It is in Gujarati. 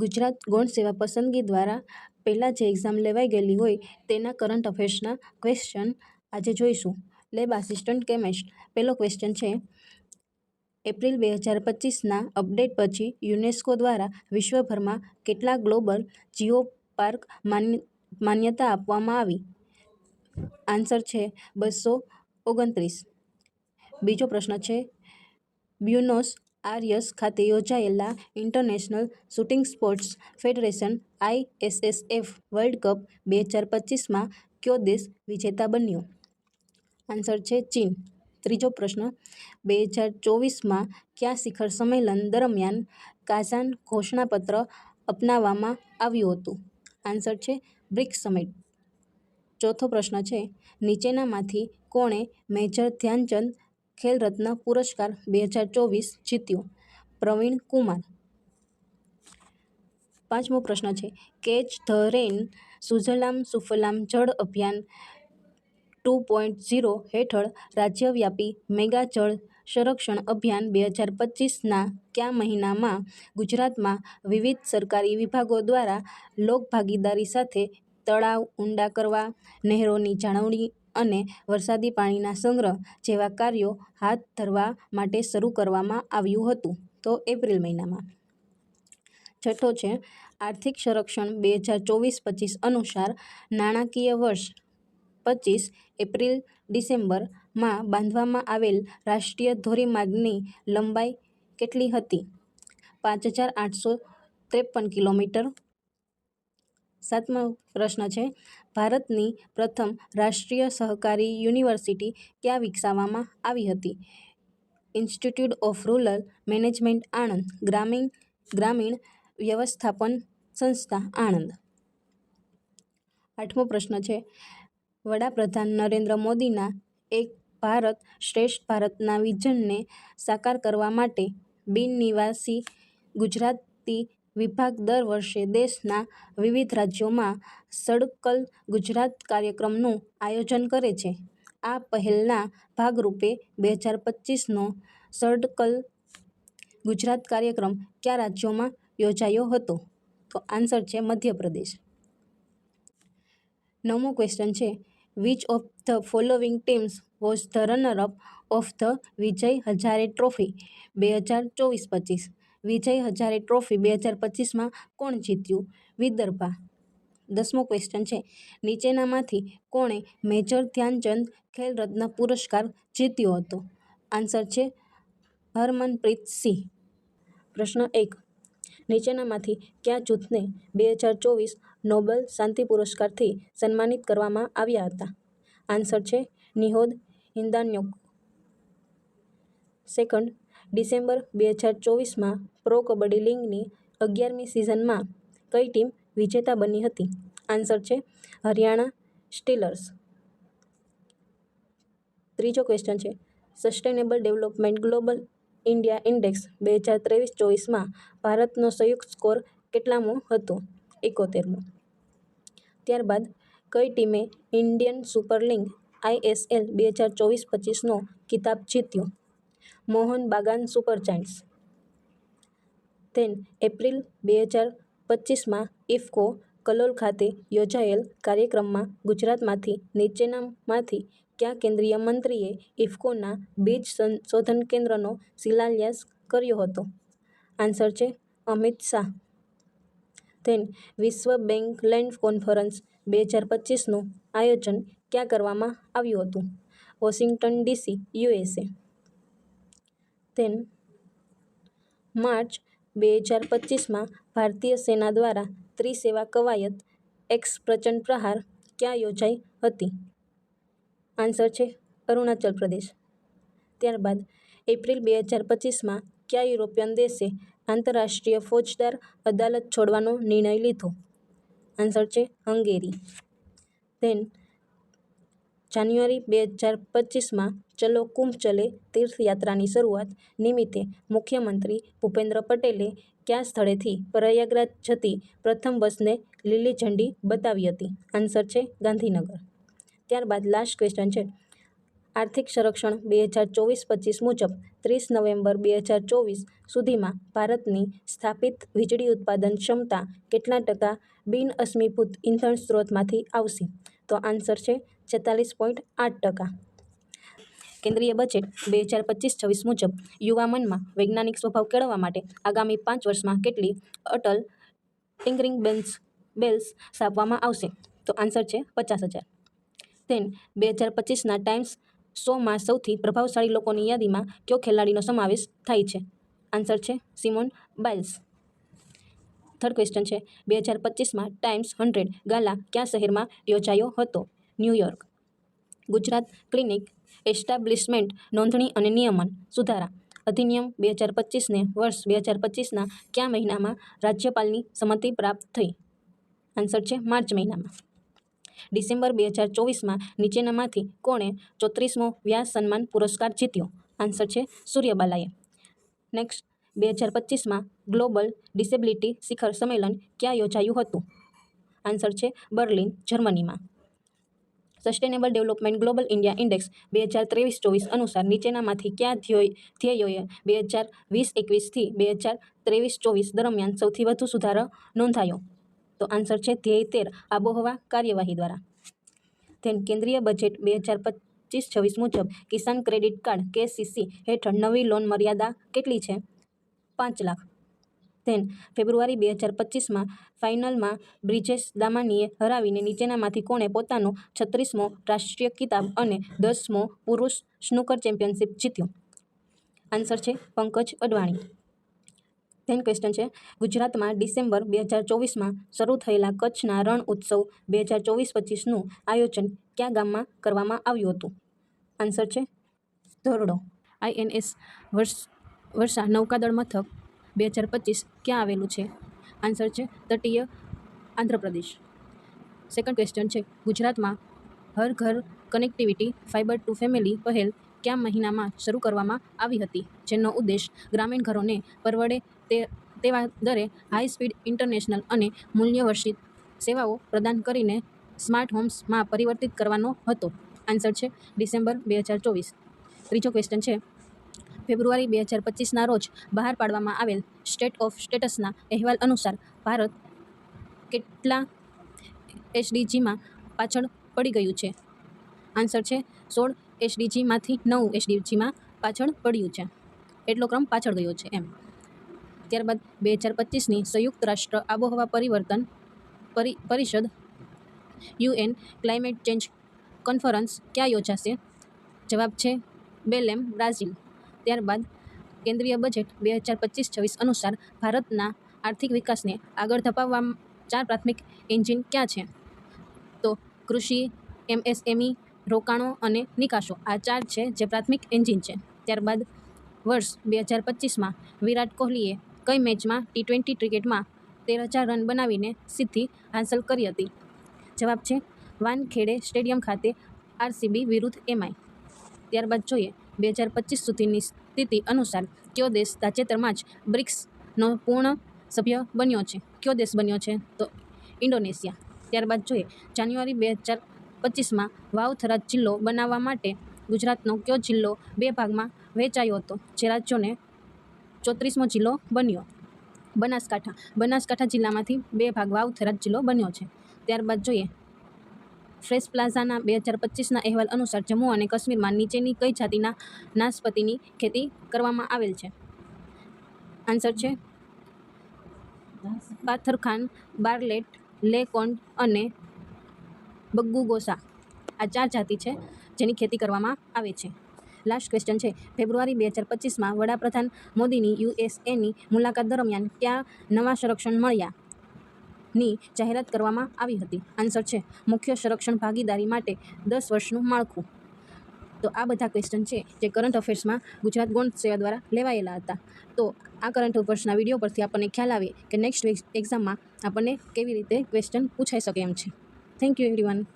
ગુજરાત ગૌણ સેવા પસંદગી દ્વારા પહેલાં જે એક્ઝામ લેવાઈ ગયેલી હોય તેના કરંટ અફેર્સના ક્વેશ્ચન આજે જોઈશું. લેબ આસિસ્ટન્ટ કેમિસ્ટ પહેલો ક્વેશ્ચન છે, એપ્રિલ બે હજાર પચીસના અપડેટ પછી યુનેસ્કો દ્વારા વિશ્વભરમાં કેટલા ગ્લોબલ જીઓ પાર્ક માન્ય, માન્યતા આપવામાં આવી? આન્સર છે, બસો ઓગણત્રીસ. બીજો પ્રશ્ન છે બ્યુનોસ આયર્સ ખાતે યોજાયેલા International Shooting Sports Federation ISSF World Cup બે હજાર પચીસમાં કયો દેશ વિજેતા બન્યો. આન્સર છે ચીન. ત્રીજો પ્રશ્ન, બે હજાર ચોવીસમાં કયા શિખર સંમેલન દરમિયાન કાઝાન ઘોષણાપત્ર અપનાવવામાં આવ્યું હતું? આન્સર છે બ્રિક્સ સમિટ. ચોથો પ્રશ્ન છે, નીચેનામાંથી કોણે મેજર ધ્યાનચંદ ખેલ રત્ન પુરસ્કાર બે હજાર ચોવીસ જીત્યો. પ્રવીણ કુમાર. પાંચમો પ્રશ્ન છે. Catch the rain Sujalam Sufalam Jal Abhiyan two point zero હેઠળ રાજ્યવ્યાપી મેગા જળ સંરક્ષણ અભિયાન બે હજાર પચીસના કયા મહિનામાં ગુજરાતમાં વિવિધ સરકારી વિભાગો દ્વારા લોકભાગીદારી સાથે તળાવ ઊંડા કરવા, નહેરોની જાળવણી અને વરસાદી પાણીના સંગ્રહ જેવા કાર્યો હાથ ધરવા માટે શરૂ કરવામાં આવ્યું હતું, તો એપ્રિલ મહિનામાં. છઠ્ઠો છે, આર્થિક સંરક્ષણ બે હજાર ચોવીસ પચીસ અનુસાર નાણાકીય વર્ષ પચીસ એપ્રિલ ડિસેમ્બરમાં બાંધવામાં આવેલ રાષ્ટ્રીય ધોરીમાર્ગની લંબાઈ કેટલી હતી? પાંચ હજાર આઠસો ત્રેપન કિલોમીટર સાતમો પ્રશ્ન છે, ભારતની પ્રથમ રાષ્ટ્રીય સહકારી યુનિવર્સિટી ક્યાં વિકસાવવામાં આવી હતી? Institute of Rural Management Anand, ગ્રામીણ ગ્રામીણ વ્યવસ્થાપન સંસ્થા આણંદ. આઠમો પ્રશ્ન છે, વડાપ્રધાન નરેન્દ્ર મોદીના એક ભારત શ્રેષ્ઠ ભારતના વિઝનને સાકાર કરવા માટે બિન નિવાસી ગુજરાતી વિભાગ દર વર્ષે દેશના વિવિધ રાજ્યોમાં સડકલ ગુજરાત કાર્યક્રમનું આયોજન કરે છે. આ પહેલના ભાગરૂપે બે હજાર પચીસનો સડકલ ગુજરાત કાર્યક્રમ કયા રાજ્યોમાં યોજાયો હતો? તો આન્સર છે મધ્યપ્રદેશ. નવમો ક્વેશ્ચન છે which of the following teams was the runner up of the Vijay Hazare Trophy બે હજાર ચોવીસ પચીસ. વિજય હજારે ટ્રોફી બે હજાર પચીસમાં કોણ જીત્યું? વિદર્ભા. દસમો ક્વેશ્ચન છે. નીચેનામાંથી કોણે મેજર ધ્યાનચંદ ખેલ રત્ન પુરસ્કાર જીત્યો હતો? આન્સર છે હરમનપ્રીત સિંહ. પ્રશ્ન એક. નીચેનામાંથી કયા જૂથને બે હજાર ચોવીસ નોબેલ શાંતિ પુરસ્કારથી સન્માનિત કરવામાં આવ્યા હતા? આન્સર છે નિહોદ હિંદાન્યોક. સેકન્ડ ડિસેમ્બર બે હજાર ચોવીસમાં પ્રો કબડ્ડી લીગની અગિયારમી સિઝનમાં કઈ ટીમ વિજેતા બની હતી? આન્સર છે હરિયાણા સ્ટીલર્સ. ત્રીજો ક્વેશ્ચન છે, sustainable development global India index બે હજાર ત્રેવીસ ચોવીસમાં ભારતનો સંયુક્ત સ્કોર કેટલામો હતો? એકોતેરમો. ત્યારબાદ, કઈ ટીમે ઇન્ડિયન સુપર લીગ આઈએસએલ બે હજાર ચોવીસ પચીસનો ખિતાબ જીત્યો? Mohan Bagan Super Giants ten April બે હજાર પચીસમાં ઇફકો કલોલ ખાતે યોજાયેલ કાર્યક્રમમાં ગુજરાતમાંથી નીચેનામાંથી કયા કેન્દ્રીય મંત્રીએ ઇફકોના બીજ સંશોધન કેન્દ્રનો શિલાન્યાસ કર્યો હતો? આન્સર છે અમિત શાહ. તેન વિશ્વ બેંક લેન્ડ કોન્ફરન્સ બે હજાર પચીસનું આયોજન ક્યાં કરવામાં આવ્યું હતું? Washington DC USA then March બે હજાર પચીસમાં ભારતીય સેના દ્વારા ત્રિસેવા કવાયત એક્સ પ્રચંડ પ્રહાર ક્યાં યોજાઈ હતી? આન્સર છે અરુણાચલ પ્રદેશ. ત્યારબાદ એપ્રિલ બે હજાર પચીસમાં કયા યુરોપિયન દેશે આંતરરાષ્ટ્રીય ફોજદાર અદાલત છોડવાનો નિર્ણય લીધો? આન્સર છે હંગેરી. ધેન જાન્યુઆરી બે હજાર પચીસમાં ચલો કુંભ ચલે તીર્થયાત્રાની શરૂઆત નિમિત્તે મુખ્યમંત્રી ભૂપેન્દ્ર પટેલે કયા સ્થળેથી પ્રયાગરાજ જતી પ્રથમ બસને લીલી ઝંડી બતાવી હતી? આન્સર છે ગાંધીનગર. ત્યારબાદ લાસ્ટ ક્વેશ્ચન છે. આર્થિક સંરક્ષણ બે હજાર ચોવીસ પચીસ મુજબ ત્રીસ નવેમ્બર બે હજાર ચોવીસ સુધીમાં ભારતની સ્થાપિત વીજળી ઉત્પાદન ક્ષમતા કેટલા ટકા બિન અશ્મિભૂત ઇંધણ સ્ત્રોતમાંથી આવશે? તો આન્સર છે છેતાલીસ પોઈન્ટ આઠ ટકા. કેન્દ્રીય બજેટ બે હજાર પચીસ છવ્વીસ મુજબ યુવા મનમાં વૈજ્ઞાનિક સ્વભાવ કેળવવા માટે આગામી પાંચ વર્ષમાં કેટલી અટલ ટિંકરિંગ બેન્સ, બેલ્સ સ્થાપવામાં આવશે? તો આન્સર છે પચાસ હજાર. તેન બે હજાર પચીસના ટાઈમ્સ શોમાં સૌથી પ્રભાવશાળી લોકોની યાદીમાં કયો ખેલાડીનો સમાવેશ થાય છે? આન્સર છે સિમોન બાઇલ્સ થર્ડ ક્વેશ્ચન છે, બે હજાર પચીસમાં ટાઈમ્સ હંડ્રેડ ગાલા કયા શહેરમાં યોજાયો હતો? ન્યૂયોર્ક ગુજરાત ક્લિનિક એસ્ટાબ્લિશમેન્ટ નોંધણી અને નિયમન સુધારા. અધિનિયમ બે હજાર પચીસને વર્ષ બે હજાર પચીસના કયા મહિનામાં રાજ્યપાલની સંમતિ પ્રાપ્ત થઈ? આન્સર છે માર્ચ મહિનામાં. ડિસેમ્બર બે હજાર ચોવીસમાં નીચેનામાંથી કોણે ચોત્રીસમો વ્યાસ સન્માન પુરસ્કાર જીત્યો? આન્સર છે સૂર્યબાલાએ. નેક્સ્ટ, બે હજાર પચીસમાં ગ્લોબલ ડિસેબિલિટી શિખર સંમેલન ક્યાં યોજાયું હતું? આન્સર છે બર્લિન, જર્મનીમાં. Sustainable development global India index બે હજાર ત્રેવીસ ચોવીસ અનુસાર નીચેનામાંથી કયા ધ્યેય ધ્યેયોએ બે હજાર વીસ એકવીસથી બે હજાર ત્રેવીસ ચોવીસ દરમિયાન સૌથી વધુ સુધારો નોંધાયો? તો આન્સર છે ધ્યેય તેર, આબોહવા કાર્યવાહી દ્વારા. તેન કેન્દ્રીય બજેટ બે હજાર પચીસ છવ્વીસ મુજબ કિસાન ક્રેડિટ કાર્ડ કેસીસી હેઠળ નવી લોન મર્યાદા કેટલી છે? પાંચ લાખ. તેન ફેબ્રુઆરી બે હજાર પચીસમાં ફાઇનલમાં બ્રિજેશ દામાનીએ હરાવીને નીચેનામાંથી કોણે પોતાનો છત્રીસમો રાષ્ટ્રીય કિતાબ અને દસમો પુરુષ સ્નૂકર ચેમ્પિયનશિપ જીત્યો? આન્સર છે પંકજ અડવાણી. તેન ક્વેશ્ચન છે, ગુજરાતમાં ડિસેમ્બર બે હજાર ચોવીસમાં શરૂ થયેલા કચ્છના રણ ઉત્સવ બે હજાર ચોવીસ પચીસનું આયોજન કયા ગામમાં કરવામાં આવ્યું હતું? આન્સર છે ધોરડો. આઈએનએસ વર્ષ, વર્ષા નૌકાદળ મથક. બે હજાર પચીસ ક્યાં આવેલું છે? આન્સર છે તટીય આંધ્રપ્રદેશ. સેકન્ડ ક્વેશ્ચન છે, ગુજરાતમાં હર ઘર કનેક્ટિવિટી ફાઇબર ટુ ફેમિલી પહેલ કયા મહિનામાં શરૂ કરવામાં આવી હતી? જેનો ઉદ્દેશ ગ્રામીણ ઘરોને પરવડે તે, તેવા દરે હાઈ સ્પીડ ઇન્ટરનેશનલ અને મૂલ્યવર્ષિત સેવાઓ પ્રદાન કરીને સ્માર્ટ હોમ્સમાં પરિવર્તિત કરવાનો હતો. આન્સર છે ડિસેમ્બર બે હજાર ચોવીસ. ત્રીજો ક્વેશ્ચન છે ફેબ્રુઆરી બે હજાર પચીસના રોજ બહાર પાડવામાં આવેલ સ્ટેટ ઓફ સ્ટેટસના અહેવાલ અનુસાર ભારત કેટલા એસડીજીમાં પાછળ પડી ગયું છે? આન્સર છે, સોળ એસડીજીમાંથી નવ એસડીજીમાં પાછળ પડ્યું છે. એટલો ક્રમ પાછળ ગયો છે એમ. ત્યારબાદ બે હજાર પચીસની સંયુક્ત રાષ્ટ્ર આબોહવા પરિવર્તન પરિ, પરિષદ યુએન ક્લાઇમેટ ચેન્જ કોન્ફરન્સ ક્યાં યોજાશે? જવાબ છે, બેલેમ, બ્રાઝિલ. ત્યારબાદ કેન્દ્રીય બજેટ બે હજાર પચીસ છવ્વીસ અનુસાર ભારતના આર્થિક વિકાસને આગળ ધપાવવા ચાર પ્રાથમિક એન્જિન ક્યાં છે? તો કૃષિ, એમએસએમઈ, રોકાણો અને નિકાસો આ ચાર છે જે પ્રાથમિક એન્જિન છે. ત્યારબાદ વર્ષ બે હજાર પચીસમાં વિરાટ કોહલીએ કઈ મેચમાં ટી ટ્વેન્ટી ક્રિકેટમાં તેર હજાર રન બનાવીને સિદ્ધિ હાંસલ કરી હતી? જવાબ છે, વાનખેડે સ્ટેડિયમ ખાતે આરસીબી વિરુદ્ધ એમઆઈ. ત્યારબાદ જોઈએ બે હજાર પચીસ સુધીની સ્થિતિ અનુસાર કયો દેશ તાજેતરમાં જ બ્રિક્સનો પૂર્ણ સભ્ય બન્યો છે? કયો દેશ બન્યો છે? તો ઇન્ડોનેશિયા. ત્યારબાદ જોઈએ, જાન્યુઆરી બે હજાર પચીસમાં વાવથરા જિલ્લો બનાવવા માટે ગુજરાતનો કયો જિલ્લો બે ભાગમાં વહેંચાયો હતો? જે રાજ્યોને ચોત્રીસમો જિલ્લો બન્યો. બનાસકાંઠા. બનાસકાંઠા જિલ્લામાંથી બે ભાગ વાવથરા જિલ્લો બન્યો છે. ત્યારબાદ જોઈએ ફ્રેશ પ્લાઝાના બે હજાર પચીસના અહેવાલ અનુસાર જમ્મુ અને કાશ્મીરમાં નીચેની કઈ જાતિના નાશપતિની ખેતી કરવામાં આવેલ છે? આન્સર છે પાથરખાન, બાર્લેટ લેકોન્ડ અને બગ્ગુ ગોસા આ ચાર જાતિ છે જેની ખેતી કરવામાં આવે છે. લાસ્ટ ક્વેશ્ચન છે. ફેબ્રુઆરી બે હજાર પચીસમાં વડાપ્રધાન મોદીની યુએસએની મુલાકાત દરમિયાન ક્યાં નવા સંરક્ષણ મળ્યા? ની જાહેરાત કરવામાં આવી હતી. આન્સર છે, મુખ્ય સંરક્ષણ ભાગીદારી માટે દસ વર્ષનું માળખું. તો આ બધા ક્વેશ્ચન છે જે કરંટ અફેર્સમાં ગુજરાત ગૌણ સેવા દ્વારા લેવાયેલા હતા. તો આ કરંટ અફેર્સના વીડિયો પરથી આપણને ખ્યાલ આવે કે નેક્સ્ટ એક્ઝામમાં આપણને કેવી રીતે ક્વેશ્ચન પૂછાઈ શકે એમ છે. Thank you everyone